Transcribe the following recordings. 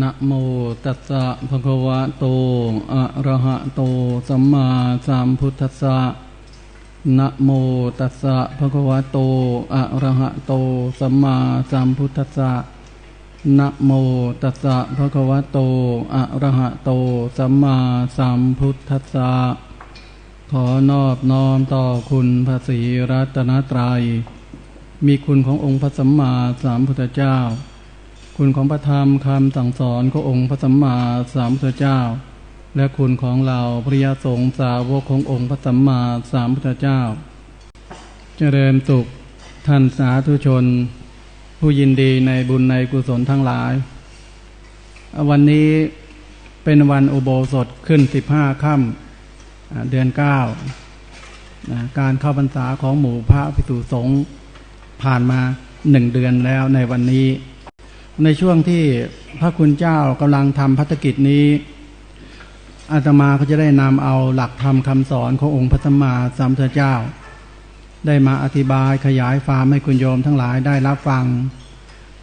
นะโมตัสสะภะคะวะโต อะระหะโต สัมมาสัมพุทธัสสะนะโมตัสสะภะคะวะโต อะระหะโต สัมมาสัมพุทธัสสะนะโมตัสสะภะคะวะโต อะระหะโต สัมมาสัมพุทธัสสะขอนอบน้อมต่อคุณพระศรีรัตนตรัย มีคุณขององค์พระสัมมาสัมพุทธเจ้า คุณของพระธรรมคำสั่งสอนขององค์พระสัมมาสัมพุทธเจ้า และคุณของเราพระยาสงสาวกขององค์พระสัมมาสัมพุทธเจ้า เจริญสุขท่านสาธุชน ผู้ยินดีในบุญในกุศลทั้งหลาย วันนี้เป็นวันอุโบสถขึ้นสิบห้าค่ำเดือนเก้าการเข้าพรรษาของหมู่พระภิกษุสงฆ์ผ่านมาหนึ่งเดือนแล้วในวันนี้ ในช่วงที่พระคุณเจ้ากำลังทำพัฒกิจนี้อาตมาก็จะได้นำเอาหลักธรรมคำสอนขององค์พระสัมมาสัมพุทธเจ้า ได้มาอธิบายขยายความให้คุณโยมทั้งหลายได้รับฟัง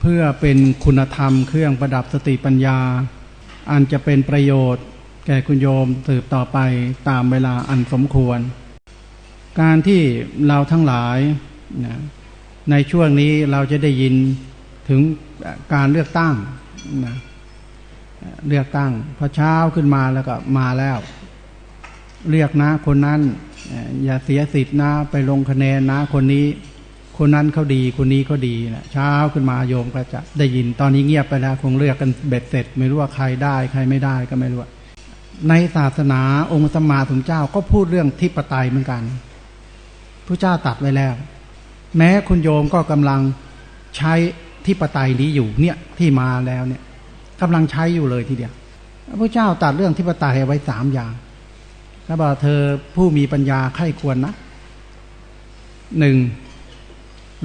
เพื่อเป็นคุณธรรมเครื่องประดับสติปัญญา อันจะเป็นประโยชน์ แก่คุณโยมสืบต่อไปตามเวลาอันสมควร การที่เราทั้งหลาย ในช่วงนี้เราจะได้ยิน ถึงการเลือกตั้งนะเลือกตั้งพอเช้าขึ้นมาแล้วก็มาแล้ว เรียกนะคนนั้น อย่าเสียสิทธิ์นะไปลงคะแนนนะคนนี้ คนนั้นเขาดีคนนี้เขาดีนะเช้าขึ้นมาโยมก็จะได้ยินตอนนี้เงียบไปแล้วคงเลือกกันเบ็ดเสร็จ ไม่รู้ว่าใครได้ใครไม่ได้ก็ไม่รู้ในศาสนาองค์สมมาสมเจ้าก็พูดเรื่องทิปไตยเหมือนกันพระเจ้าตัดไว้แล้ว แม้คุณโยมก็กำลังใช้ ทิปไตยนี้อยู่เนี่ยที่มาแล้วเนี่ยกำลังใช้อยู่เลยทีเดียวพระเจ้าตัดเรื่องทิปไตยเอาไว้สามอย่างแล้วบอกเธอผู้มีปัญญาไข้ควรนะหนึ่ง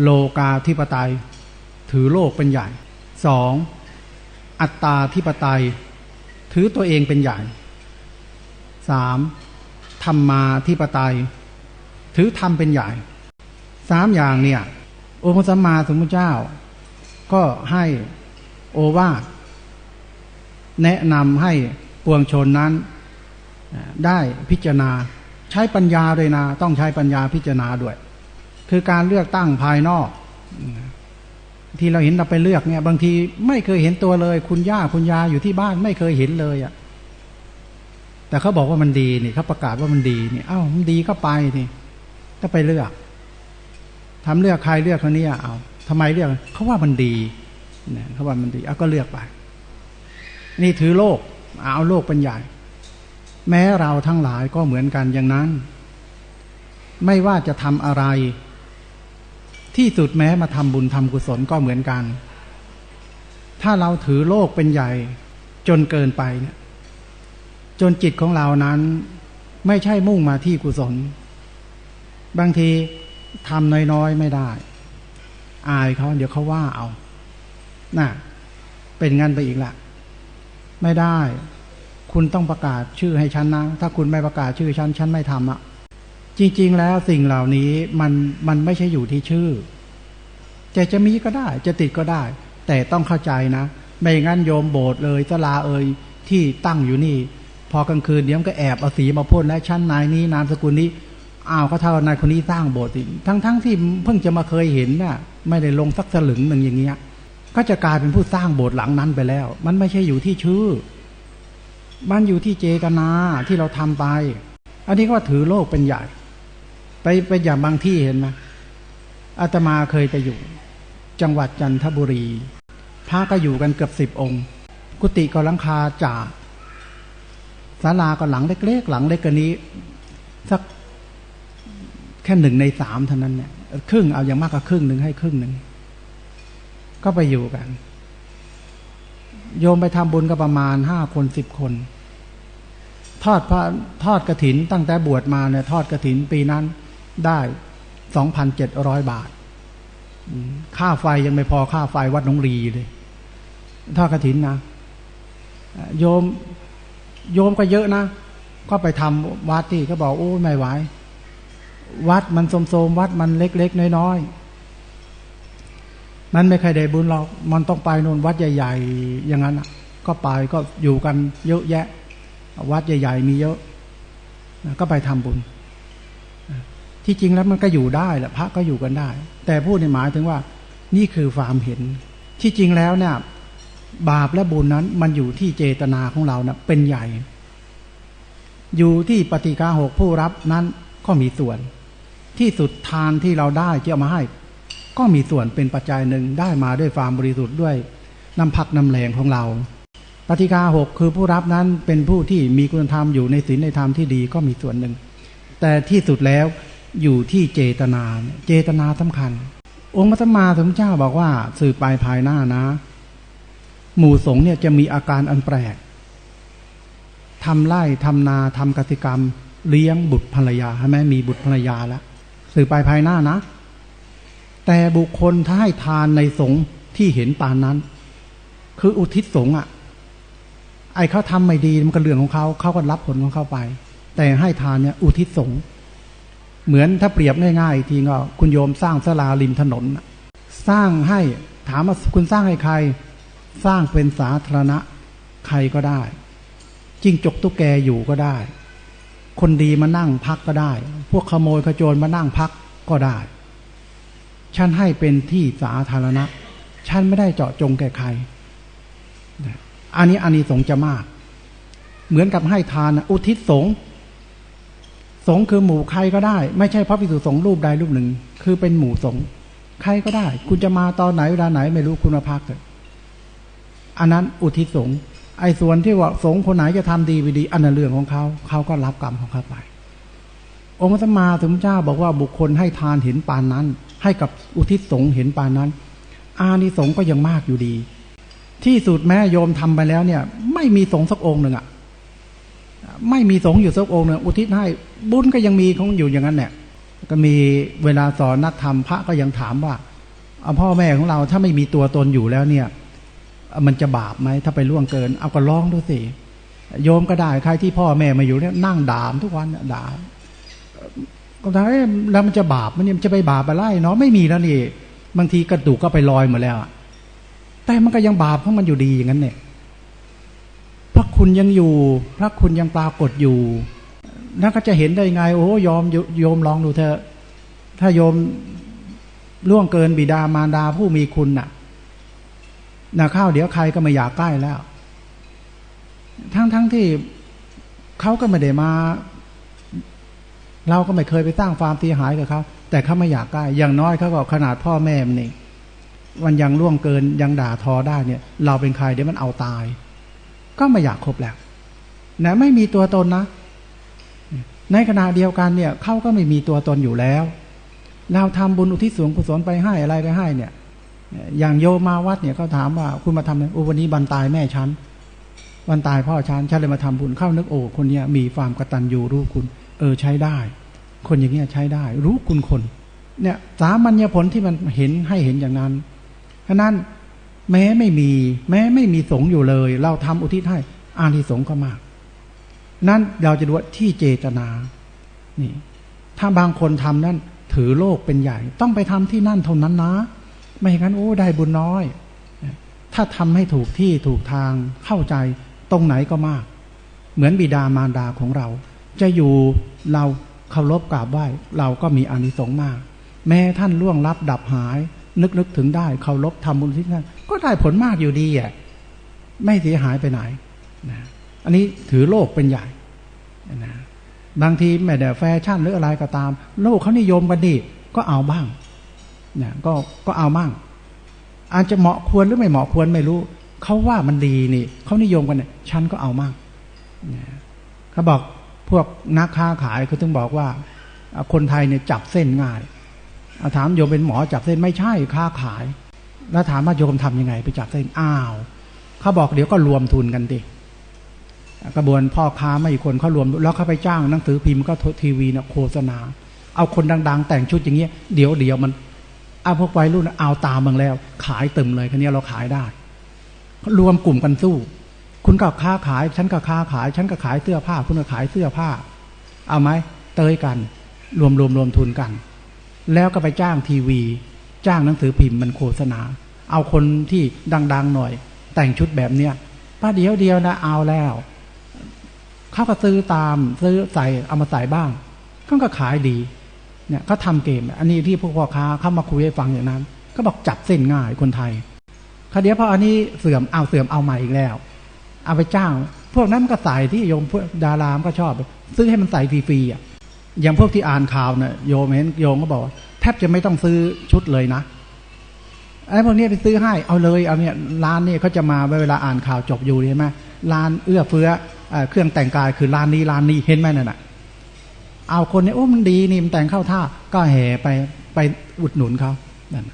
โลกาธิปไตย ถือโลกเป็นใหญ่สองอัตตาธิปไตย ถือตัวเองเป็นใหญ่สามธรรมาธิปไตย ถือธรรมเป็นใหญ่สามอย่างเนี่ย องค์สัมมาสัมพุทธเจ้า ก็ให้โอวาทแนะนำให้ปวงชนนั้น ได้พิจารณาใช้ปัญญาด้วยนะต้องใช้ปัญญาพิจารณาด้วย คือการเลือกตั้งภายนอก ที่เราเห็นเราไปเลือกเนี่ย บางทีไม่เคยเห็นตัวเลย คุณย่าคุณยาอยู่ที่บ้านไม่เคยเห็นเลยอะ่ะแต่เขาบอกว่ามันดีนี่เขาประกาศว่ามันดีนี่เอ้ามันดีก็ไปนี่ก็ไปเลือกทำเลือกใครเลือกคนนี้อะเอา ทำไมเลือกเขาว่ามันดีเนี่ยเขาว่ามันดีเอาก็เลือกไป นี่ถือโลก เอาโลกเป็นใหญ่ แม้เราทั้งหลายก็เหมือนกันอย่างนั้น ไม่ว่าจะทำอะไร ที่สุดแม้มาทำบุญทำกุศลก็เหมือนกัน ถ้าเราถือโลกเป็นใหญ่ จนเกินไปเนี่ย จนจิตของเรานั้น ไม่ใช่มุ่งมาที่กุศล บางทีทำน้อยๆไม่ได้ อายเขาเดี๋ยวเขาว่าเอา น่ะ เป็นงั้นไปอีกละไม่ได้ คุณต้องประกาศชื่อให้ฉันนะ ถ้าคุณไม่ประกาศชื่อฉัน ฉันไม่ทำอะจริง ๆ แล้วสิ่งเหล่านี้มันมันไม่ใช่อยู่ที่ชื่อ จะจะมีก็ได้ จะติดก็ได้ แต่ต้องเข้าใจนะ ไม่งั้นโยมโบสถ์เลยสลาเอยที่ตั้งอยู่นี่ พอกลางคืนเดี๋ยวมันก็แอบเอาสีมาพ่นและชั้นนายนี้นามสกุลนี้ อ้าวเขาเท่านายคนนี้สร้างโบสถ์ทั้งทั้งที่เพิ่งจะมาเคยเห็นน่ะ ไม่ได้ลงสักสลึงหนึ่งอย่างเงี้ย ก็จะกลายเป็นผู้สร้างโบสถ์หลังนั้นไปแล้ว มันไม่ใช่อยู่ที่ชื่อ มันอยู่ที่เจตนาที่เราทำไป อันนี้ก็ถือโลกเป็นใหญ่ ไปไปอย่างบางที่เห็นไหมอาตมาเคยไปอยู่ จังหวัดจันทบุรีพระก็อยู่กันเกือบสิบองค์ กุฏิก็หลังคาจากศาลาก็หลังเล็กๆหลังเล็กกว่านี้ สัก แค่หนึ่งในสามเท่านั้นเนี่ยครึ่งเอาอย่างมากก็ครึ่งหนึ่งให้ครึ่งหนึ่งก็ไปอยู่กัน โยมไปทำบุญก็ประมาณห้าคนสิบคน ทอดพระทอดกระถินตั้งแต่บวชมาเนี่ยทอดกระถินปีนั้นได้สองพันเจ็ดร้อยบาทค่าไฟยังไม่พอค่าไฟวัดนองรีเลยทอดกระถินนะโยมโยมก็เยอะนะ ก็ไปทำวัดที่เขาบอกโอ้ไม่ไหว วัดมันโสมๆวัดมันเล็กๆน้อยๆมันไม่เคยได้บุญหรอกมันต้องไปน่นวัดใหญ่ ๆ อย่างนั้นะก็ไปก็อยู่กันเยอะแยะ วัดใหญ่ ๆ มีเยอะก็ไปทำบุญ ที่จริงแล้วมันก็อยู่ได้แหละพระก็อยู่กันได้ แต่พูดในหมายถึงว่า นี่คือความเห็น ที่จริงแล้วเนี่ยบาปและบุญนั้นมันอยู่ที่เจตนาของเรานะเป็นใหญ่ อยู่ที่ปฏิกาหกผู้รับนั้นก็มีส่วน ที่สุดทานที่เราได้ที่เอามาให้ ก็มีส่วนเป็นปัจจัยหนึ่งได้มาด้วยความบริสุทธิ์ด้วยน้ำพักน้ำแรงของเราปฏิกาหกคือผู้รับนั้นเป็นผู้ที่มีคุณธรรมอยู่ในศีลในธรรมที่ดีก็มีส่วนหนึ่ง แต่ที่สุดแล้วอยู่ที่เจตนา เจตนาสำคัญ องค์มัตมาสมเจ้าบอกว่าสืบไปภายหน้านะ หมู่สงเนี่ยจะมีอาการอันแปลกทำไร่ทำนาทำกติกรรม เลี้ยงบุตรภรรยาใช่ไหมมีบุตรภรรยาแล้ว สืบไปภายหน้านะ แต่บุคคลถ้าให้ทานในสงที่เห็นปานนั้น คืออุทิศสงอะ ไอ้เขาทำไม่ดีมันก็เรื่องของเขาเขาก็รับผลของเขาไป แต่ให้ทานเนี่ย อุทิศสงฆ์เหมือนถ้าเปรียบง่ายๆทีก็คุณโยมสร้างสลาริมถนน สร้างให้ถามว่าคุณสร้างให้ใคร สร้างเป็นสาธารณะใครก็ได้จิ้งจกตุ๊กแกอยู่ก็ได้ คนดีมานั่งพักก็ได้ พวกขโมยขโจรมานั่งพักก็ได้ ฉันให้เป็นที่สาธารณะ ฉันไม่ได้เจาะจงแก่ใคร อันนี้อันนี้สงจะมาก เหมือนกับให้ทานอุทิศสงสงคือหมู่ใครก็ได้ ไม่ใช่พระภิกษุสงฆ์รูปใดรูปหนึ่ง คือเป็นหมู่สงฆ์ใครก็ได้ คุณจะมาตอนไหนเวลาไหน ไม่รู้คุณมาพักเถอะอันนั้นอุทิศสงฆ์ ไอ้ส่วนที่ว่าสงคนไหนจะทำดีวิดี อันนั้นเรื่องของเขาเขาก็รับกรรมของเขาไป องค์สมมาสมเจ้าบอกว่าบุคคลให้ทานเห็นปานนั้น ให้กับอุทิศสงเห็นปานนั้น อานิสงก็ยังมากอยู่ดี ที่สุดแม้โยมทำไปแล้วเนี่ย ไม่มีสงสักองค์หนึ่งอะไม่มีสงอยู่สักองค์หนึ่งอุทิศให้บุญก็ยังมีของอยู่อย่างนั้นเนี่ยก็มีเวลาสอนนักธรรมพระก็ยังถามว่าพ่อแม่ของเราถ้าไม่มีตัวตนอยู่แล้วเนี่ย มันจะบาปไหมถ้าไปล่วงเกิน เอาก็ร้องดูสิโยมก็ได้ใครที่พ่อแม่มาอยู่เนี่ยนั่งด่ามทุกวันด่าก็ถามแล้วมันจะบาปมันเนี่ยจะไปบาปอะไรเนาะไม่มีแล้วนี่บางทีกระดูกก็ไปลอยหมดแล้วแต่มันก็ยังบาปเพราะมันอยู่ดีอย่างนั้นเนี่ยพระคุณยังอยู่ พระคุณยังปรากฏอยู่นั่นก็จะเห็นได้ไง โอ้ยอมโยมลองดูเถอะ ถ้าโยมล่วงเกินบิดามารดาผู้มีคุณน่ะ นาข้าวเดี๋ยวใครก็ไม่อยากใกล้แล้ว ทั้งทั้งที่เขาก็ไม่ได้มา เราก็ไม่เคยไปสร้างความเสียหายกับเขาแต่เขาไม่อยากใกล้อย่างน้อยเขาก็ขนาดพ่อแม่มันเองมันยังล่วงเกินยังด่าทอได้เนี่ย เราเป็นใครเดี๋ยวมันเอาตาย ก็ไม่อยากคบแล้วนะไม่มีตัวตนนะ ในขณะเดียวกันเนี่ยเขาก็ไม่มีตัวตนอยู่แล้ว เราทำบุญอุทิศส่วนกุศลไปให้อะไรไปให้เนี่ย อย่างโยมาวัดเนี่ยเขาถามว่าคุณมาทำอะไรโอ้วันนี้บันตายแม่ฉันวันตายพ่อฉันฉันเลยมาทำบุญเข้านึกโอ้คนเนี้ยมีความกตัญญูรู้คุณ เออใช้ได้ คนอย่างเงี้ยใช้ได้ รู้คุณคน เนี่ยสามัญญผลที่มันเห็นให้เห็นอย่างนั้นฉะนั้นแม้ไม่มี แม้ไม่มีสงอยู่เลย เราทำอุทิศให้อานิสงส์ก็มาก นั้นเราจะดูที่เจตนา นี่ ถ้าบางคนทำนั้นถือโลกเป็นใหญ่ ต้องไปทำที่นั่นเท่านั้นนะ ไม่อย่างนั้นโอ้ได้บุญน้อย ถ้าทำให้ถูกที่ถูกทางเข้าใจตรงไหนก็มาก เหมือนบิดามารดาของเรา จะอยู่เราเคารพกราบไหว้เราก็มีอานิสงส์มาก แม้ท่านล่วงลับดับหาย นึกนึกถึงได้เคารพทำบุญที่นั่นก็ได้ผลมากอยู่ดีอะไม่เสียหายไปไหนนะอันนี้ถือโลกเป็นใหญ่นะบางทีแม้แต่แฟชั่นหรืออะไรก็ตาม โลกเขานิยมกันดีก็เอาบ้าง เนี่ยก็ก็เอามั่ง อาจจะเหมาะควรหรือไม่เหมาะควรไม่รู้ เขาว่ามันดีนี่เขานิยมกันเนี่ยฉันก็เอามั่งเขาบอกพวกนักค้าขายเขาถึงบอกว่า คนไทยเนี่ยจับเส้นง่ายถามโยมเป็นหมอจับเส้นไม่ใช่ค้าขาย แล้วถามว่าโยมทํำยังไง ไปจับเส้นอ้าวเขาบอกเดี๋ยวก็รวมทุนกันดิกระบวนพ่อค้าไม่คนเขารวม แล้วเขาไปจ้างหนังสือพิมพ์ก็ทีวีนะโฆษณา เอาคนดัง ๆ แต่งชุดอย่างเงี้ยเดี๋ยวเดี๋ยวมัน เอาพวกวัยรุ่นเอาตามบังแล้ว ขายเต็มเลยคันนี้เราขายได้ รวมกลุ่มกันสู้ คุณก็ค้าขาย ฉันก็ค้าขาย ฉันก็ขายเสื้อผ้า คุณก็ขายเสื้อผ้า เอาไหมเตยกัน รวมรวมรวมทุนกัน แล้วก็ไปจ้างทีวี จ้างหนังสือพิมพ์มันโฆษณา เอาคนที่ดังๆหน่อย แต่งชุดแบบเนี้ยป้าเดียวเดียวนะเอาแล้วเขาก็ซื้อตามซื้อใส่เอามาใส่บ้างก็ก็ขายดี เนี่ยก็ทำเกม อันนี้ที่พวกพ่อค้าเข้ามาคุยให้ฟังอย่างนั้นก็บอกจับเส้นง่ายคนไทยคราวเดียวพออันนี้เสื่อมเอาเสื่อมเอาใหม่อีกแล้ว เอาไปจ้าง พวกนั้นมันก็ใส่ที่โยมพวกดารามก็ชอบซื้อให้มันใส่ฟรีๆอะอย่างพวกที่อ่านข่าวเนี่ยโยมเห็นโยมก็บอกแทบจะไม่ต้องซื้อชุดเลยนะไอ้พวกนี้ไปซื้อให้เอาเลยเอาเนี่ยร้านนี่เขาจะมาเวลาอ่านข่าวจบอยู่ใช่ไหมร้านเอื้อเฟื้อเครื่องแต่งกายคือร้านนี้ร้านนี้เห็นไหมนั่นน่ะ เอาคนนี้โอ้มันดีนี่มันแต่งเข้าท่า ก็แห่ไปไปอุดหนุนเขานั่น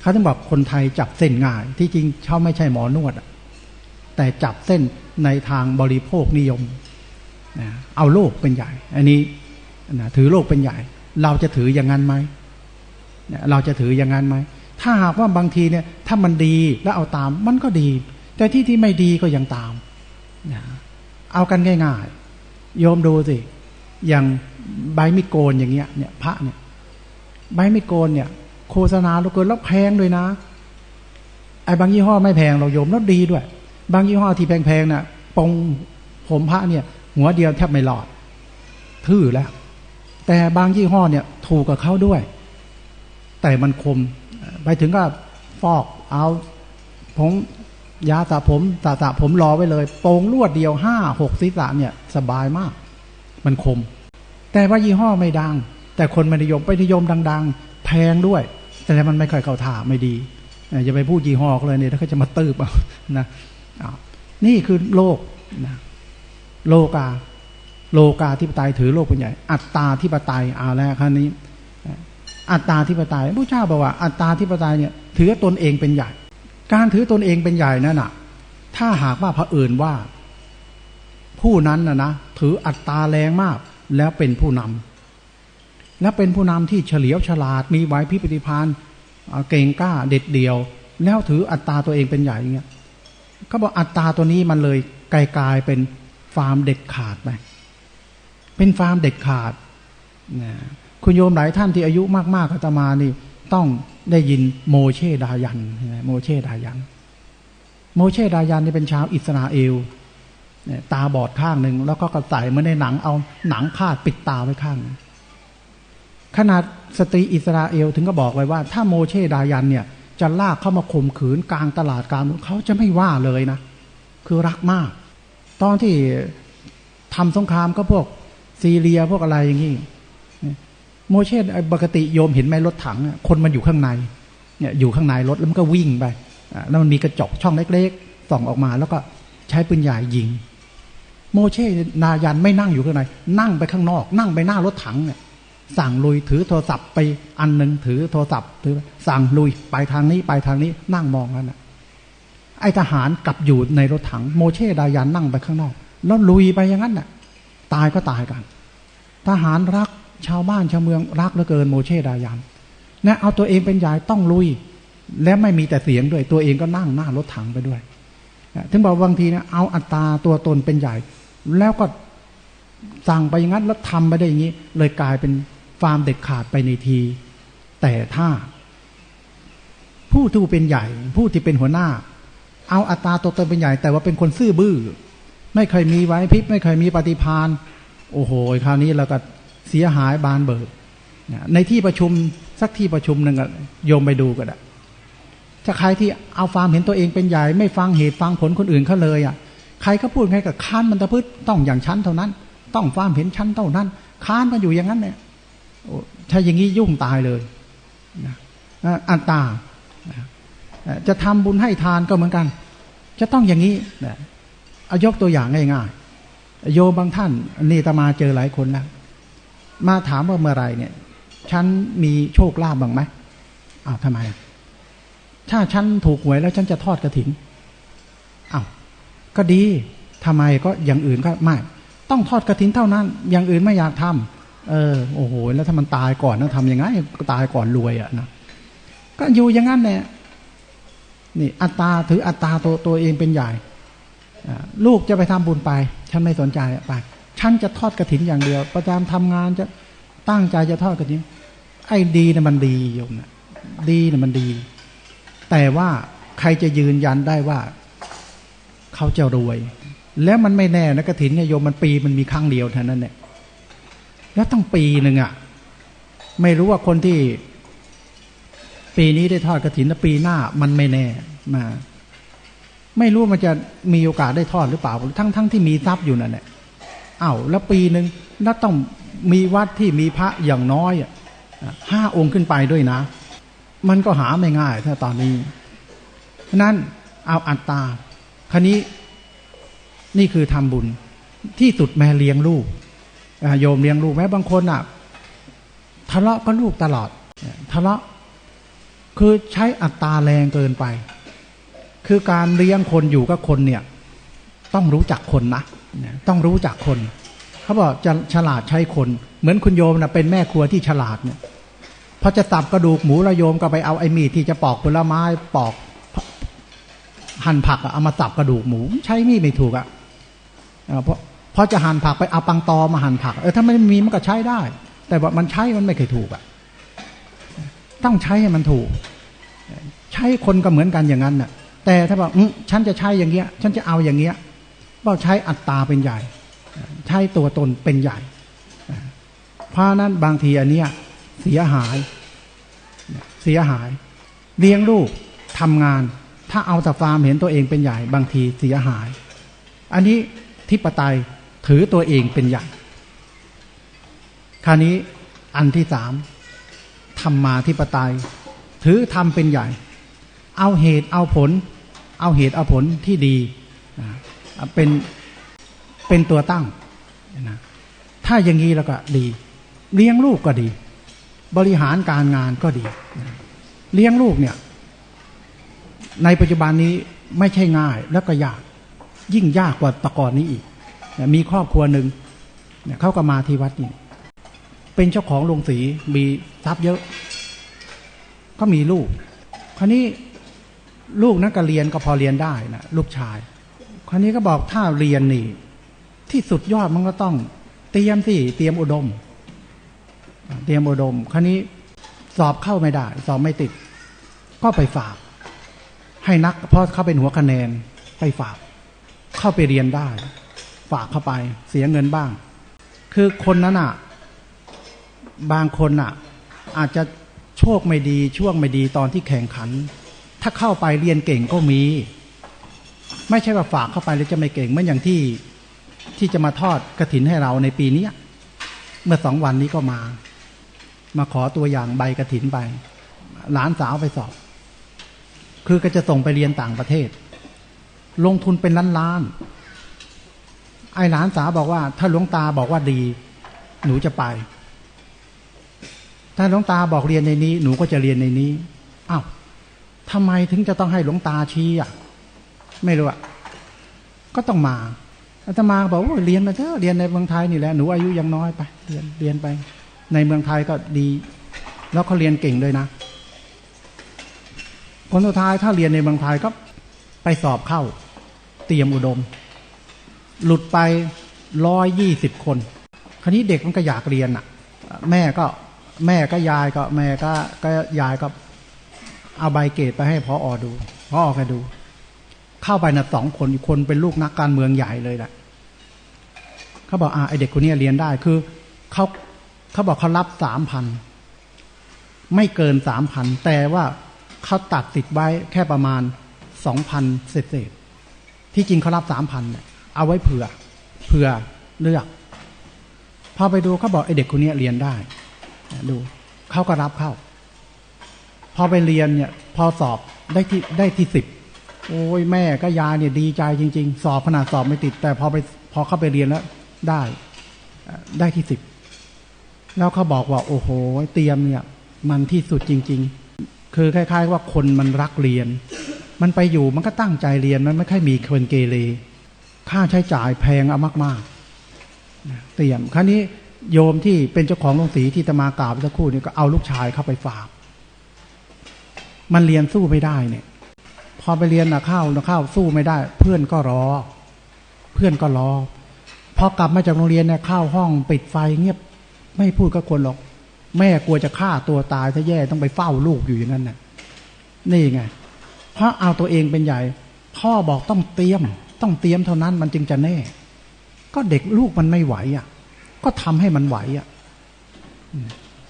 เขาต้องบอกคนไทยจับเส้นง่าย ที่จริงเขาไม่ใช่หมอนวดแต่จับเส้นในทางบริโภคนิยมนะเอาโลกเป็นใหญ่ อันนี้นะถือโลกเป็นใหญ่ เราจะถืออย่างนั้นไหมเราจะถืออย่างนั้นไหม ถ้าหากว่าบางทีเนี่ย ถ้ามันดีแล้วเอาตาม มันก็ดี แต่ที่ที่ไม่ดีก็ยังตามนะเอากันง่ายๆโยมดูสิอย่าง ใบมิโกนอย่างเงี้ยเนี่ยพระเนี่ยใบมิโกนเนี่ย โฆษณาเราเกินแล้วแพงด้วยนะไอ้บางยี่ห้อไม่แพงเราโยมแล้วดีด้วย บางยี่ห้อที่แพงๆเนี่ยปองผมพระเนี่ย หัวเดียวแทบไม่หลอดทื่อแล้ว แต่บางยี่ห้อเนี่ย ถูกกับเขาด้วย แต่มันคม ไปถึงก็ฟอกเอาผมยาสระผมสระสระผมรอไว้เลยโปงลวดเดียวห้าหกศีรษะเนี่ย สบายมาก มันคม แต่ว่ายี่ห้อไม่ดัง แต่คนไม่นิยมไปนิยมดัง ๆ แพงด้วย แต่มันไม่ค่อยเข้าท่าไม่ดีอย่าไปพูดยี่ห้อเลยเนี่ยถ้าเขาจะมาตืบเอานะนี่คือโลกนะโลกา โลกาที่ปไตยถือโลกเป็นใหญ่ อัตตาที่ปไตยเอาแล้วครั้นี้ อัตตาที่ปไตยพระเจ้าบอกว่า อัตตาที่ปไตยเนี่ย ถือตนเองเป็นใหญ่ การถือตนเองเป็นใหญ่นั่นน่ะ ถ้าหากว่าพระเอิญว่า ผู้นั้นนะนะถืออัตตาแรงมาก แล้วเป็นผู้นำและเป็นผู้นำที่เฉลียวฉลาดมีไหวพริบปฏิพานเก่งกล้าเด็ดเดียว แล้วถืออัตตาตัวเองเป็นใหญ่อย่างเงี้ยเขาบอกอัตตาตัวนี้มันเลยกลายกลายเป็นฟาร์มเด็ดขาดไปเป็นฟาร์มเด็ดขาดนะคุณโยมหลายท่านที่อายุมากๆอาตมานี่ต้องได้ยินโมเชดายันโมเชดายัน โมเชดายันนี่เป็นชาวอิสราเอล ตาบอดข้างหนึ่งแล้วก็กระใส่เมื่อในหนังเอาหนังคาดปิดตาไว้ข้าง ขนาดสตรีอิสราเอลถึงก็บอกไว้ว่า ถ้าโมเชดายันเนี่ยจะลากเข้ามาข่มขืนกลางตลาดกลางเขาจะไม่ว่าเลยนะ คือรักมาก ตอนที่ทำสงครามก็พวกซีเรียพวกอะไรอย่างนี้โมเชสปกติโยมเห็นไหมรถถัง คนมันอยู่ข้างในเนี่ยอยู่ข้างในรถแล้วมันก็วิ่งไปแล้วมันมีกระจกช่องเล็กๆส่องออกมา แล้วก็ใช้ปืนใหญ่ยิง โมเชนายันไม่นั่งอยู่ข้างใน นั่งไปข้างนอก นั่งไปหน้ารถถังเนี่ยสั่งลุยถือโทรศัพท์ไปอันหนึ่งถือโทรศัพท์ถือสั่งลุยไปทางนี้ไปทางนี้นั่งมองกันนะไอทหารกลับอยู่ในรถถัง โมเชดายันนั่งไปข้างนอก แล้วลุยไปอย่างนั้นน่ะ ตายก็ตายกัน ทหารรักชาวบ้านชาวเมืองรักเหลือเกินโมเชดายันนะเอาตัวเองเป็นใหญ่ต้องลุย และไม่มีแต่เสียงด้วย ตัวเองก็นั่งหน้ารถถังไปด้วยถึงบอกบางทีนะเอาอัตราตัวตนเป็นใหญ่ แล้วก็สั่งไปอย่างนั้นแล้วทำไปได้อย่างนี้ เลยกลายเป็นฟาร์มเด็ดขาดไปในที แต่ถ้า ผู้ที่เป็นใหญ่ ผู้ที่เป็นหัวหน้า เอาอัตราตัวตนเป็นใหญ่ แต่ว่าเป็นคนซื่อบื้อ ไม่เคยมีไว้พิบไม่เคยมีปฏิพานโอ้โหคราวนี้เราก็เสียหายบานเบิกในที่ประชุมสักที่ประชุมหนึ่งโยมไปดูก็ได้ถ้าใครที่เอาความเห็นตัวเองเป็นใหญ่ ไม่ฟังเหตุฟังผลคนอื่นเขาเลยอะ ใครก็พูดไงกับค้านมันตะพืชต้องอย่างชั้นเท่านั้น ต้องความเห็นชั้นเท่านั้น ค้านมันอยู่อย่างนั้นเนี่ยถ้าอย่างนี้ยุ่งตายเลยนะอันตาจะทำบุญให้ทานก็เหมือนกัน จะต้องอย่างนี้นะอยกตัวอย่างง่ายๆโยบางท่านนี่ตมาเจอหลายคนแล้วมาถามว่าเมื่อไรเนี่ย ฉันมีโชคลาภบ้างไหมอ้าวทำไม ถ้าฉันถูกหวยแล้วฉันจะทอดกระถิ่น ก็ดีทำไมก็อย่างอื่นก็ไม่ ต้องทอดกระถินเท่านั้น อย่างอื่นไม่อยากทำเออโอ้โห แล้วถ้ามันตายก่อนต้องทำยังไงตายก่อนรวยอะนะก็อยู่อย่างนั้นแหละนี่อัตตาถืออัตตาตัวตัวเองเป็นใหญ่ลูกจะไปทำบุญไป ฉันไม่สนใจไปฉันจะทอดกระถินอย่างเดียว ประจำทำงานจะตั้งใจจะทอดกระถินไอ้ดีนะมันดีโยมนะดีนะมันดี แต่ว่าใครจะยืนยันได้ว่า เขาจะรวย แล้วมันไม่แน่นะกระถินเนี่ยโยมมันปีมันมีครั้งเดียวเท่านั้นเนี่ยแล้วต้องปีหนึ่งอะ่ะ ไม่รู้ว่าคนที่ ปีนี้ได้ทอดกระถินแล้วปีหน้ามันไม่แน่มาไม่รู้มันจะมีโอกาสได้ทอดหรือเปล่า ทั้งทั้งที่มีทรัพย์อยู่นั่นแหละอ้าวแล้วปีหนึ่งแล้วต้องมีวัดที่มีพระอย่างน้อยห้าองค์ขึ้นไปด้วยนะ มันก็หาไม่ง่ายถ้าตอนนี้ฉะนั้นเอาอัตตา คันนี้นี่คือทำบุญ ที่สุดแม่เลี้ยงลูกโยมเลี้ยงลูกแม้บางคนอะทะเลาะก็ลูกตลอดทะเลาะคือใช้อัตราแรงเกินไป คือการเลี้ยงคนอยู่กับคนเนี่ย ต้องรู้จักคนนะต้องรู้จักคน เขาบอกจะฉลาดใช้คน เหมือนคุณโยมนะเป็นแม่ครัวที่ฉลาดเนี่ยพอจะตับกระดูกหมูระโยมก็ไปเอาไอ้มีดที่จะปอกผลไม้ปอก หั่นผักอะเอามาสับกระดูกหมู ใช้มีดไม่ถูกอะเพราะพอจะหั่นผักไปเอาปังตอมาหั่นผัก เออถ้าไม่มีมันก็ใช้ได้ แต่ว่ามันใช้มันไม่เคยถูกอะ ต้องใช้ให้มันถูก ใช้คนก็เหมือนกันอย่างนั้นน่ะ แต่ถ้าบอกฉันจะใช้อย่างเงี้ย ฉันจะเอาอย่างเงี้ยบอกใช้อัตตาเป็นใหญ่ ใช้ตัวตนเป็นใหญ่เพราะนั้นบางทีอันเนี้ยเสียหาย เสียหาย เลี้ยงลูกทำงาน ถ้าเอาแต่ฟาร์มเห็นตัวเองเป็นใหญ่บางทีเสียหาย อันนี้ทิปไตยถือตัวเองเป็นใหญ่คราวนี้อันที่สามธรรมาทิปไตย ถือทำเป็นใหญ่ เอาเหตุเอาผล เอาเหตุเอาผลที่ดีเป็นเป็นตัวตั้งนะถ้าอย่างนี้แล้วก็ดี เลี้ยงลูกก็ดี บริหารการงานก็ดี เลี้ยงลูกเนี่ย ในปัจจุบันนี้ไม่ใช่ง่ายแล้วก็ยาก ยิ่งยากกว่าตะกอนนี้อีก มีครอบครัวหนึ่งเนี่ยเขาก็มาที่วัดนี่เป็นเจ้าของโรงสีมีทรัพย์เยอะ ก็มีลูก คราวนี้ลูกนั้นก็เรียนก็พอเรียนได้นะลูกชาย คราวนี้ก็บอกถ้าเรียนนี่ ที่สุดยอดมันก็ต้อง เตรียมสิเตรียมอุดม เตรียมอุดม คราวนี้สอบเข้าไม่ได้ สอบไม่ติด ก็ไปฝาก ให้นักเพราะเขาเป็นหัวคะแนนไปฝาก เข้าไปเรียนได้ ฝากเข้าไป เสียเงินบ้าง คือคนนั้นอะ บางคนอะ อาจจะโชคไม่ดีช่วงไม่ดีตอนที่แข่งขัน ถ้าเข้าไปเรียนเก่งก็มี ไม่ใช่ว่าฝากเข้าไปแล้วจะไม่เก่งเหมือนอย่างที่ที่จะมาทอดกระถินให้เราในปีนี้เมื่อสองวันนี้ก็มา มาขอตัวอย่างใบกระถินไป หลานสาวไปสอบ คือก็จะส่งไปเรียนต่างประเทศ ลงทุนเป็นล้านล้านไอ้หลานสาวบอกว่า ถ้าหลวงตาบอกว่าดี หนูจะไป ถ้าหลวงตาบอกเรียนในนี้ หนูก็จะเรียนในนี้อ้าวทำไมถึงจะต้องให้หลวงตาชี้อะ ไม่รู้อะ ก็ต้องมาอาตมาบอกว่าเรียนมาเถอะเรียนในเมืองไทยนี่แหละหนูอายุยังน้อยไปเรียนเรียนไป ในเมืองไทยก็ดี แล้วเขาเรียนเก่งเลยนะ คนสุดท้ายถ้าเรียนในเมืองไทยก็ไปสอบเข้า เตรียมอุดม หลุดไปร้อยยี่สิบคน คราวนี้เด็กมันก็อยากเรียนอะ แม่ก็แม่ก็ยายก็แม่ก็ก็ยายก็เอาใบเกรดไปให้พออดูพออแกดู เข้าไปนะสองคนอีกคนเป็นลูกนักการเมืองใหญ่เลยแหละเขาบอกอ่าไอเด็กคนนี้เรียนได้คือเขาเขาบอกเขารับสามพันไม่เกินสามพันแต่ว่า เขาตัดติดไว้แค่ประมาณสองพันเศษที่จริงเขารับสามพันเนี่ยเอาไว้เผื่อเผื่อเลือกพอไปดูเขาบอกไอเด็กคนนี้เรียนได้ ดูเขาก็รับเข้า พอไปเรียนเนี่ย พอสอบได้ที่ได้ที่สิบโอ้ยแม่ก็ยายเนี่ยดีใจจริง ๆ สอบขนาดสอบไม่ติด แต่พอไปพอเข้าไปเรียนแล้วได้ได้ที่สิบแล้วเขาบอกว่า โอ้โห เตรียมเนี่ย มันที่สุดจริง ๆ คือคล้าย ๆ ว่าคนมันรักเรียน มันไปอยู่มันก็ตั้งใจเรียนมันไม่ค่อยมีคนเกเรค่าใช้จ่ายแพงเอามากๆเตรียมครั้นี้โยมที่เป็นเจ้าของโรงสีที่ตมากราบสักครู่นี่ก็เอาลูกชายเข้าไปฝาก มันเรียนสู้ไม่ได้เนี่ย พอไปเรียนนะข้าวนะข้าวสู้ไม่ได้ เพื่อนก็รอ เพื่อนก็รอพอกลับมาจากโรงเรียนเนี่ยเข้าห้องปิดไฟเงียบไม่พูดกับคนหรอก แม่กลัวจะฆ่าตัวตายถ้าแย่ต้องไปเฝ้าลูกอยู่อย่างนั้นน่ะ นี่ไงเพราะเอาตัวเองเป็นใหญ่ พ่อบอกต้องเตรียม ต้องเตรียมเท่านั้นมันจึงจะแน่ ก็เด็กลูกมันไม่ไหวอะ ก็ทำให้มันไหวอะ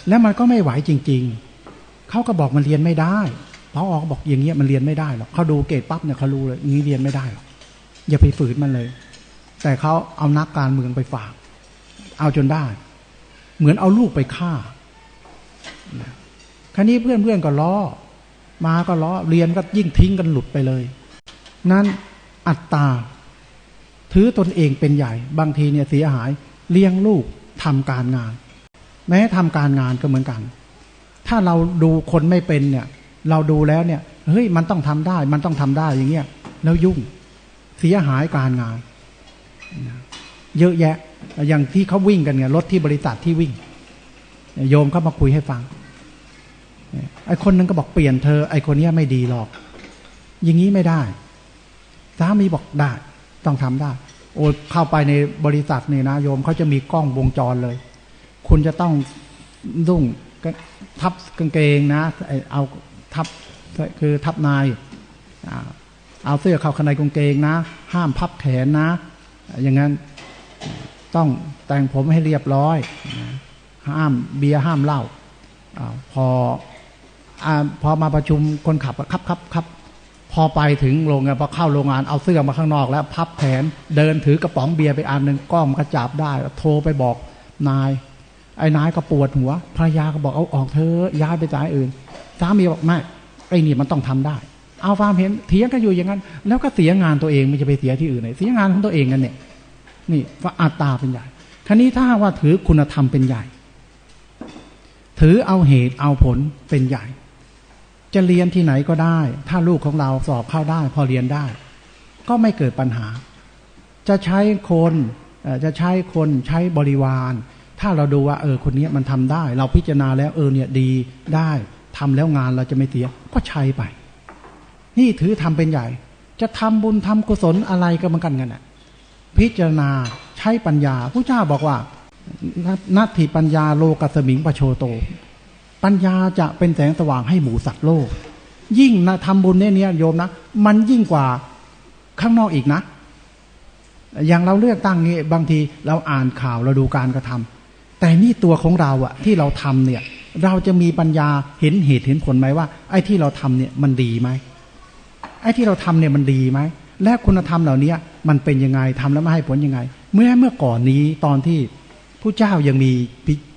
แล้วมันก็ไม่ไหวจริง ๆ เขาก็บอกมันเรียนไม่ได้พอออกบอกอย่างเงี้ยมันเรียนไม่ได้หรอกเขาดูเกรดปั๊บเนี่ยเขารู้เลยงนี้เรียนไม่ได้หรอกอย่าไปฝืนมันเลย แต่เขาเอานักการเมืองไปฝาก เอาจนได้ เหมือนเอาลูกไปฆ่า คราวนี้เพื่อนเพื่อนๆก็ล้อ มาก็ล้อ เรียนก็ยิ่งทิ้งกันหลุดไปเลย นั้นอัตตา ถือตนเองเป็นใหญ่ บางทีเนี่ยเสียหาย เลี้ยงลูกทำการงาน แม้ทำการงานก็เหมือนกัน ถ้าเราดูคนไม่เป็นเนี่ย เราดูแล้วเนี่ย เฮ้ย มันต้องทำได้ มันต้องทำได้อย่างเงี้ย แล้วยุ่ง เสียหายการงาน เยอะแยะ อย่างที่เขาวิ่งกันไงรถที่บริษัทที่วิ่ง โยมเข้ามาคุยให้ฟัง ไอ้คนนึงก็บอกเปลี่ยนเธอ ไอ้คนเนี้ยไม่ดีหรอก อย่างนี้ไม่ได้ สามีบอกได้ ต้องทำได้ โอ้เข้าไปในบริษัทนี่นะโยมเขาจะมีกล้องวงจรเลย คุณจะต้องดุ้งทับกางเกงนะไอ้เอาทับคือทับนายเอาเสื้อเข้าข้างในกางเกงนะ ห้ามพับแขนนะ อย่างนั้นต้องแต่งผมให้เรียบร้อย ห้ามเบียร์ห้ามเหล้าอพอ พอมาประชุมคนขับครับครับครับพอไปถึงโรงงานพอเข้าโรงงานเอาเสื้อมาข้างนอก แล้วพับแขนเดินถือกระป๋องเบียร์ไปอันหนึ่งกล้องมันก็จับได้ โทรไปบอกนาย ไอ้นายก็ปวดหัวภรรยาก็บอกเอาออกเธอย้ายไปสายอื่นสามีบอกไม่ไอ้นี่มันต้องทำได้ เอาความเห็นเถียงกันอยู่อย่างนั้น แล้วก็เสียงานตัวเองไม่จะไปเสียที่อื่นไหนเสียงานของตัวเองกันเนี่ย นี่ว่าอัตตาเป็นใหญ่ท่านี้ถ้าว่าถือคุณธรรมเป็นใหญ่ ถือเอาเหตุเอาผลเป็นใหญ่ จะเรียนที่ไหนก็ได้ ถ้าลูกของเราสอบเข้าได้ พอเรียนได้ ก็ไม่เกิดปัญหา จะใช้คนจะใช้คนใช้บริวาร ถ้าเราดูว่าเออคนนี้มันทำได้ เราพิจารณาแล้วเออเนี่ยดีได้ทำแล้วงานเราจะไม่เสียก็ใช้ไป นี่ถือทำเป็นใหญ่ จะทำบุญทำกุศลอะไรก็เหมือนกันกันน่ะพิจารณาใช้ปัญญาผู้เจ้าบอกว่านัตถิปัญญาโลกัสมิงปโชโต ปัญญาจะเป็นแสงสว่างให้หมูสัตว์โลก ยิ่งนะทำบุญเนี่ยเนี่ยโยมนะ มันยิ่งกว่าข้างนอกอีกนะ อย่างเราเลือกตั้งนี้บางทีเราอ่านข่าวเราดูการกระทำแต่นี่ตัวของเราอะที่เราทำเนี่ย เราจะมีปัญญาเห็นเหตุเห็นผลไหมว่า ไอ้ที่เราทำเนี่ยมันดีไหมไอ้ที่เราทำเนี่ยมันดีไหมและคุณธรรมเหล่านี้มันเป็นยังไงทำแล้วไม่ให้ผลยังไง เมื่อเมื่อก่อนนี้ตอนที่ผู้เจ้ายังมี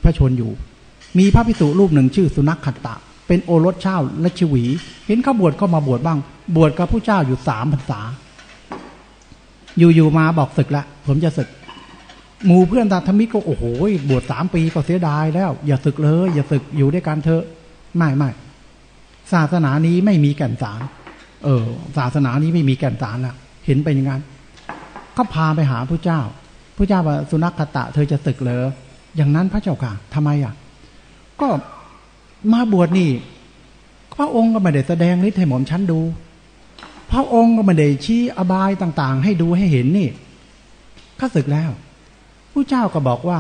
พระชนอยู่ มีพระพิสุรูปหนึ่งชื่อสุนัขขัตตะ เป็นโอรสเช่าและชวี เห็นเขาบวชก็มาบวชบ้าง บวชกับผู้เจ้าอยู่สามพรรษา อยู่ๆมาบอกศึกละ ผมจะศึก หมู่เพื่อนตาธมิกก็โอ้โหบวชสามปีก็เสียดายแล้ว อย่าศึกเลย อย่าศึกอยู่ด้วยกันเถอะไม่ไม่ศาสนานี้ไม่มีแก่นสาร เออ ศาสนานี้ไม่มีแก่นสารละเห็นไปอย่างนั้นก็พาไปหาพระเจ้าพระเจ้าว่าสุนัขตะ เธอจะศึกเลยอย่างนั้นพระเจ้าค่ะทำไมอะ ก็มาบวชนี่ พระองค์ก็ไม่ได้แสดงฤทธิ์ให้หม่อมชั้นดู พระองค์ก็ไม่ได้ชี้อบายต่างๆ ให้ดูให้เห็นนี่ก็ศึกแล้วผู้เจ้าก็บอกว่า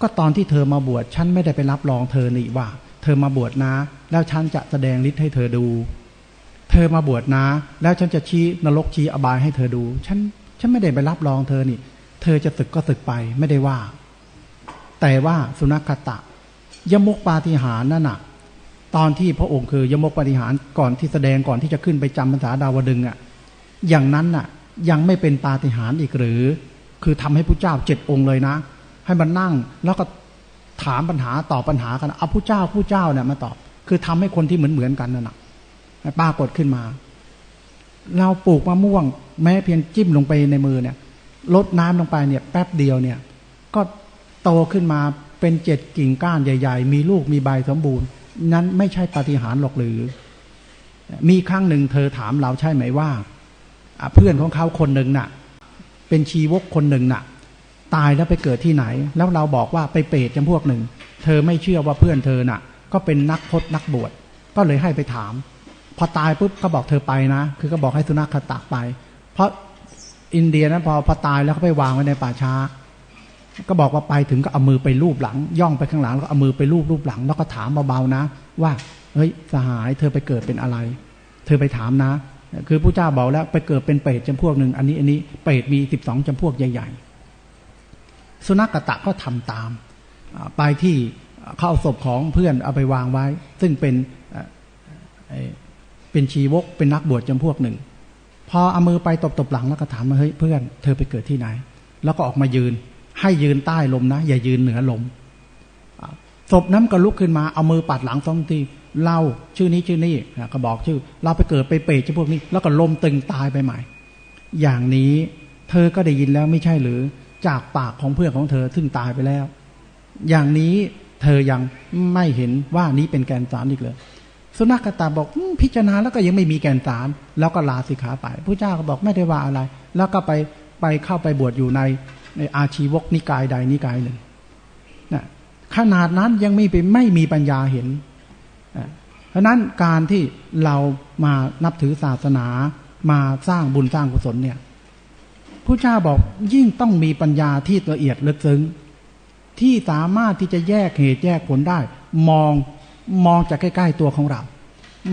ก็ตอนที่เธอมาบวชฉันไม่ได้ไปรับรองเธอนี่ว่า เธอมาบวชนะ แล้วฉันจะแสดงฤทธิ์ให้เธอดู เธอมาบวชนะ แล้วฉันจะชี้นรกชี้อบายให้เธอดู ฉันฉันไม่ได้ไปรับรองเธอนี่ เธอจะศึกก็ศึกไปไม่ได้ว่า แต่ว่าสุนัขตะ ยมกปาฏิหารนั่นน่ะ ตอนที่พระองค์คือยมกปาฏิหารก่อนที่แสดงก่อนที่จะขึ้นไปจำพรรษาดาวดึงอะ อย่างนั้นน่ะ ยังไม่เป็นปาฏิหารอีกหรือ คือทำให้ผู้เจ้าเจ็ดองค์เลยนะ ให้มันนั่งแล้วก็ถามปัญหาตอบปัญหากันเอาผู้เจ้าผู้เจ้าเนี่ยมาตอบ คือทำให้คนที่เหมือนเหมือนกันนั่นน่ะปรากฏขึ้นมา เราปลูกมะม่วง แม้เพียงจิ้มลงไปในมือเนี่ยลดน้ำลงไปเนี่ย แป๊บเดียวเนี่ย ก็โตขึ้นมา เป็นเจ็ดกิ่งก้านใหญ่ ๆ มีลูกมีใบสมบูรณ์ นั้นไม่ใช่ปฏิหารหรอกหรือ มีครั้งหนึ่งเธอถามเราใช่ไหมว่า เพื่อนของเขาคนหนึ่งน่ะ เป็นชีวกคนหนึ่งน่ะ ตายแล้วไปเกิดที่ไหน แล้วเราบอกว่าไปเปรตจำพวกหนึ่ง เธอไม่เชื่อว่าเพื่อนเธอน่ะ ก็เป็นนักพจนักบวชก็เลยให้ไปถาม พอตายปุ๊บก็บอกเธอไปนะ คือก็บอกให้สุนัขขตักไป เพราะอินเดียนั้นพอพอตายแล้วเขาไปวางไว้ในป่าช้า ก็บอกว่าไปถึงก็เอามือไปลูบหลัง ย่องไปข้างหลังแล้วก็เอามือไปลูบลูบหลัง แล้วก็ถามเบาๆนะ ว่าเฮ้ยสหายเธอไปเกิดเป็นอะไร เธอไปถามนะ คือผู้เจ้าบอกแล้วไปเกิดเป็นเปรตจำพวกหนึ่งอันนี้อันนี้เปรตมีสิบสองจำพวกใหญ่ ๆ สุนัขกะตะก็ทำตามไปที่เข้าศพของเพื่อนเอาไปวางไว้ ซึ่งเป็นเป็นชีวกเป็นนักบวชจำพวกหนึ่ง พอเอามือไปตบตบหลังแล้วก็ถามมาเฮ้ยเพื่อน เธอไปเกิดที่ไหน แล้วก็ออกมายืน ให้ยืนใต้ลมนะ อย่ายืนเหนือลมศพนั้นก็ลุกขึ้นมาเอามือปัดหลังสองทีเราชื่อนี้ชื่อนี้ก็บอกชื่อ เราไปเกิดไปเปรตพวกนี้ แล้วก็ลมตึงตายไปใหม่ อย่างนี้เธอก็ได้ยินแล้วไม่ใช่หรือจากปากของเพื่อนของเธอซึ่งตายไปแล้ว อย่างนี้เธอยังไม่เห็นว่านี้เป็นแกนสารอีกเลยสุนัขกตาบอกพิจารณาแล้วก็ยังไม่มีแกนสาร แล้วก็ลาสิกขาไปพระเจ้าก็บอกไม่ได้ว่าอะไร แล้วก็ไปไปเข้าไปบวชอยู่ใน ในอาชีวกนิกายใดนิกายหนึ่งนะขนาดนั้นยังไม่ไปไม่มีปัญญาเห็นเพราะนั้นการที่เรามานับถือศาสนามาสร้างบุญสร้างกุศลเนี่ยพระเจ้าบอกยิ่งต้องมีปัญญาที่ละเอียดลึกซึ้ง ที่สามารถที่จะแยกเหตุแยกผลได้ มองมองจากใกล้ ๆตัวของเรา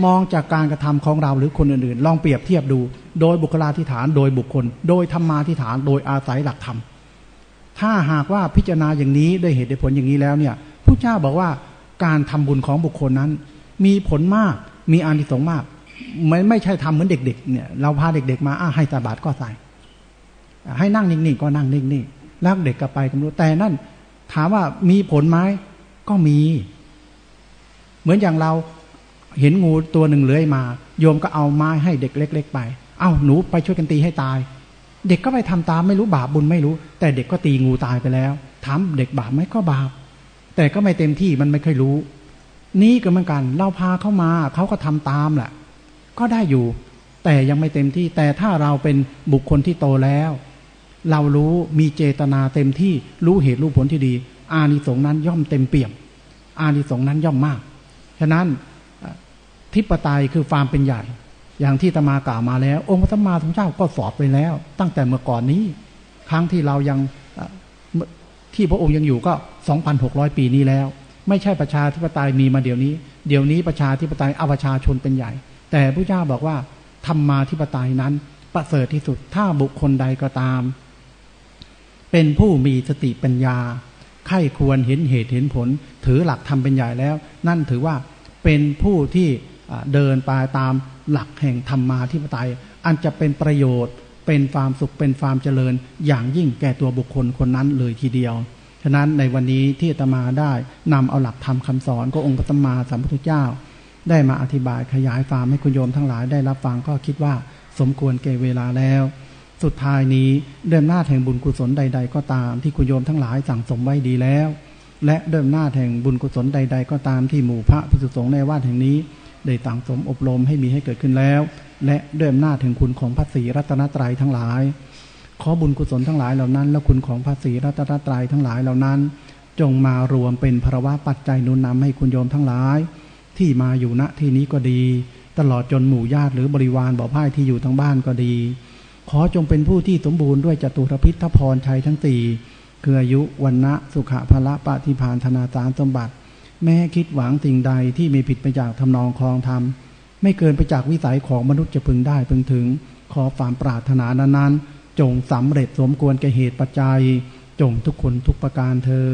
มองจากการกระทำของเราหรือคนอื่นๆ ลองเปรียบเทียบดู โดยบุคลาธิฐานโดยบุคคล โดยธรรมาธิฐานโดยอาศัยหลักธรรม ถ้าหากว่าพิจารณาอย่างนี้ด้วยเหตุผลอย่างนี้แล้วเนี่ยผู้เจ้าบอกว่าการทำบุญของบุคคลนั้น มีผลมากมีอานิสงส์มากไม่ไม่ใช่ทำเหมือนเด็ก ๆ เนี่ย เราพาเด็ก ๆ มาอ่าให้ตาบาตก็ใส่ให้นั่งนิ่งๆก็นั่งนิ่งๆแล้วเด็กกลับไปกันรู้แต่นั่น ถามว่ามีผลไหมก็มี เหมือนอย่างเราเห็นงูตัวหนึ่งเลื้อยมา โยมก็เอาไม้ให้เด็กเล็ก ๆ ไป เอา้าหนูไปช่วยกันตีให้ตาย เด็กก็ไปทำตามไม่รู้บาปบุญไม่รู้ แต่เด็กก็ตีงูตายไปแล้วถามเด็กบาปไหมก็บาป แต่ก็ไม่เต็มที่มันไม่เคยรู้ นี่ก็เหมือนกันเราพาเข้ามาเขาก็ทำตามแหละก็ได้อยู่ แต่ยังไม่เต็มที่ แต่ถ้าเราเป็นบุคคลที่โตแล้ว เรารู้มีเจตนาเต็มที่รู้เหตุรู้ผลที่ดี อานิสงส์นั้นย่อมเต็มเปี่ยม อานิสงส์นั้นย่อมมากฉะนั้นทิปไตยคือความเป็นใหญ่ อย่างที่ตมากล่าวมาแล้ว องค์พระสัมมาสัมพุทธเจ้าก็สอบไปแล้ว ตั้งแต่เมื่อก่อนนี้ ครั้งที่เรายังที่พระองค์ยังอยู่ก็ 2,600 ปีนี้แล้ว ไม่ใช่ประชาธิปไตยมีมาเดี๋ยวนี้ เดี๋ยวนี้ประชาธิปไตยเอาประชาชนเป็นใหญ่ แต่พระเจ้าบอกว่าธรรมมาธิปไตยนั้นประเสริฐที่สุดถ้าบุคคลใดก็ตาม เป็นผู้มีสติปัญญาไข้ควรเห็นเหตุเห็นผล ถือหลักทำเป็นใหญ่แล้ว นั่นถือว่าเป็นผู้ที่เดินไปตาม หลักแห่งธรรมาธิปไตย อันจะเป็นประโยชน์ เป็นความสุขเป็นความเจริญ อย่างยิ่งแก่ตัวบุคคลคนนั้นเลยทีเดียวฉะนั้นในวันนี้ที่ตมาได้นำเอาหลักธรรมคาสอนก็องค์พระสัมาสัมพุทธเจ้า ได้มาอธิบายขยายความให้คุณโยมทั้งหลายได้รับฟังก็คิดว่าสมควรแก่เวลาแล้ว สุดท้ายนี้เดิมหน้าแห่งบุญกุศลใด ๆ ก็ตามที่คุณโยมทั้งหลายสั่งสมไว้ดีแล้ว และเดิมหน้าแห่งบุญกุศลใด ๆ ก็ตามที่หมู่พระพิสุสงฆ์ในวาดแห่งนี้ ได้สั่งสมอบรมให้มีให้เกิดขึ้นแล้ว และเดิมหน้าถึงคุณของพระศรีรัตนตรัยทั้งหลาย ขอบุญกุศลทั้งหลายเหล่านั้น และคุณของพระศรีรัตนตรัยทั้งหลายเหล่านั้น จงมารวมเป็นภาวะปัจจัยนุนนำให้คุณโยมทั้งหลาย ที่มาอยู่ณที่นี้ก็ดี ตลอดจนหมู่ญาติหรือบริวารบ่อพ่ายที่อยู่ทั้งบ้านก็ดี ขอจงเป็นผู้ที่สมบูรณ์ด้วยจตุรพิทพรชัยทั้งสี่คืออายุวันนะสุขะพละปฏิพานธนาจารสมบัติ แม้คิดหวังสิ่งใดที่ไม่ผิดไปจากทำนองคลองธรรม ไม่เกินไปจากวิสัยของมนุษย์จะพึงได้พึงถึง ขอความปรารถนานั้นๆ จงสำเร็จสมควรแก่เหตุปัจจัย จงทุกคนทุกประการเทอ